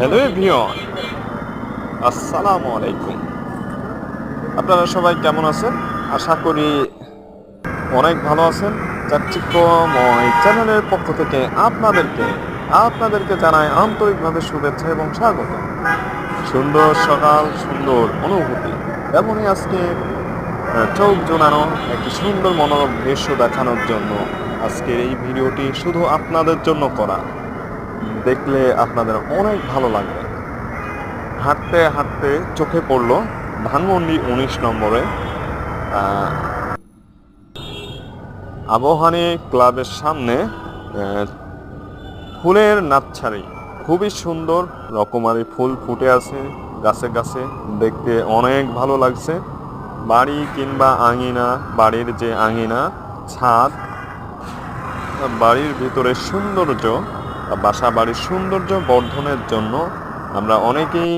Hello everyone, আসসালামু আলাইকুম। আপনারা সবাই কেমন আছেন? আশা করি অনেক ভালো আছেন। চাকচিক্যময় চ্যানেলের পক্ষ থেকে আপনাদেরকে আপনাদেরকে জানাই আন্তরিকভাবে শুভেচ্ছা এবং স্বাগত। সুন্দর সকাল, সুন্দর অনুভূতি। তেমনই আজকে চোখ জোনানো একটি সুন্দর মনোরম দৃশ্য দেখানোর জন্য আজকের এই ভিডিওটি শুধু আপনাদের জন্য করা। দেখলে আপনাদের অনেক ভালো লাগবে। হাঁটতে হাঁটতে চোখে পড়ল ধানমন্ডি উনিশ নম্বরে। আবহানী ক্লাবের সামনে ফুলের নাচ্ছারি। খুবই সুন্দর, রকমারি ফুল ফুটে আছে গাছে গাছে, দেখতে অনেক ভালো লাগছে। বাড়ি কিংবা আঙিনা, বাড়ির যে আঙিনা, ছাদ, বাড়ির ভিতরে সৌন্দর্য বাসা বাড়ির সৌন্দর্য বর্ধনের জন্য আমরা অনেকেই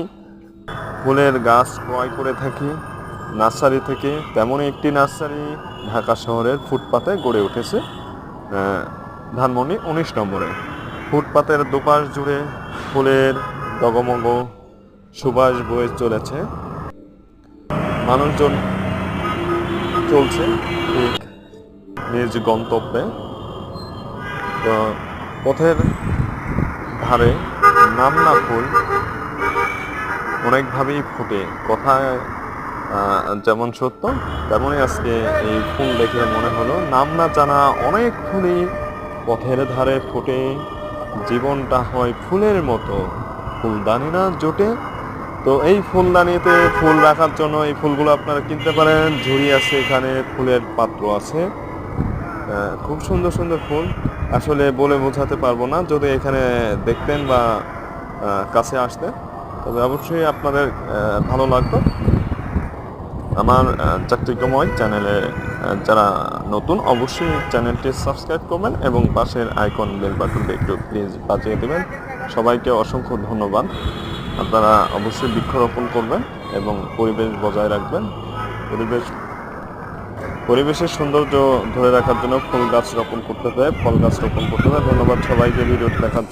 ফুলের গাছ ক্রয় করে থাকি। নার্সারি থেকে তেমনই একটি নার্সারি ঢাকা শহরের ফুটপাতে গড়ে উঠেছে ধানমন্ডি উনিশ নম্বরে। ফুটপাতের দুপাশ জুড়ে ফুলের দগমগ সুবাস বয়ে চলেছে। মানুষজন চলছে ঠিক নিজ গন্তব্যে। তো পথের ধারে নামনা ফুল অনেকভাবেই ফুটে। আহ, যেমন সত্য তেমনই আজকে এই ফুল দেখে মনে হলো। নাম না জানা অনেক ফুলই পথের ধারে ফুটে। জীবনটা হয় ফুলের মতো। ফুলদানি না জোটে। তো এই ফুলদানিতে ফুল রাখার জন্য এই ফুলগুলো আপনারা কিনতে পারেন। ঝুড়ি আছে এখানে ফুলের পাত্র আছে। খুব সুন্দর সুন্দর ফুল। আসলে বলে বোঝাতে পারব না, যদি এখানে দেখতেন বা কাছে আসতে। তবে অবশ্যই আপনাদের ভালো লাগতো। আমার চাকরিকময় চ্যানেলে যারা নতুন, অবশ্যই চ্যানেলটি সাবস্ক্রাইব করবেন এবং পাশের আইকন বেল বাটনটি একটু প্লিজ বাজিয়ে দেবেন। সবাইকে অসংখ্য ধন্যবাদ। আপনারা অবশ্যই বৃক্ষরোপণ করবেন এবং পরিবেশ বজায় রাখবেন। পরিবেশ পরিবেশের সৌন্দর্য ধরে রাখার জন্য ফুল গাছ রোপণ করতে হবে, ফল গাছ রোপণ করতে হবে। ধন্যবাদ সবাইকে ভিডিওটি দেখার জন্য।